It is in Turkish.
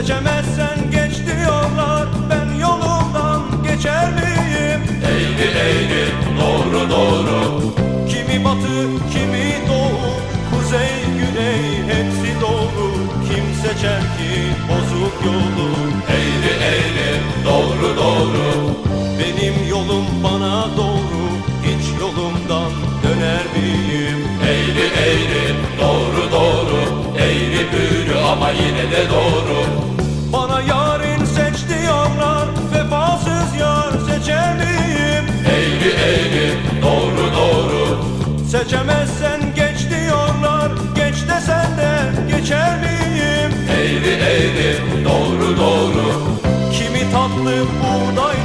Seçemezsen geç diyorlar Ben yolumdan geçer miyim? Eğri eğri doğru doğru Kimi batı kimi doğu Kuzey güney hepsi doğru Kim seçer ki bozuk yolu Eğri eğri doğru doğru Benim yolum bana doğru Hiç yolumdan döner miyim? eğri eğri doğru doğru. Seçemezsen geç diyorlar geç desen de geçer miyim? Eğri eğri doğru doğru. Kimi tatlı buğday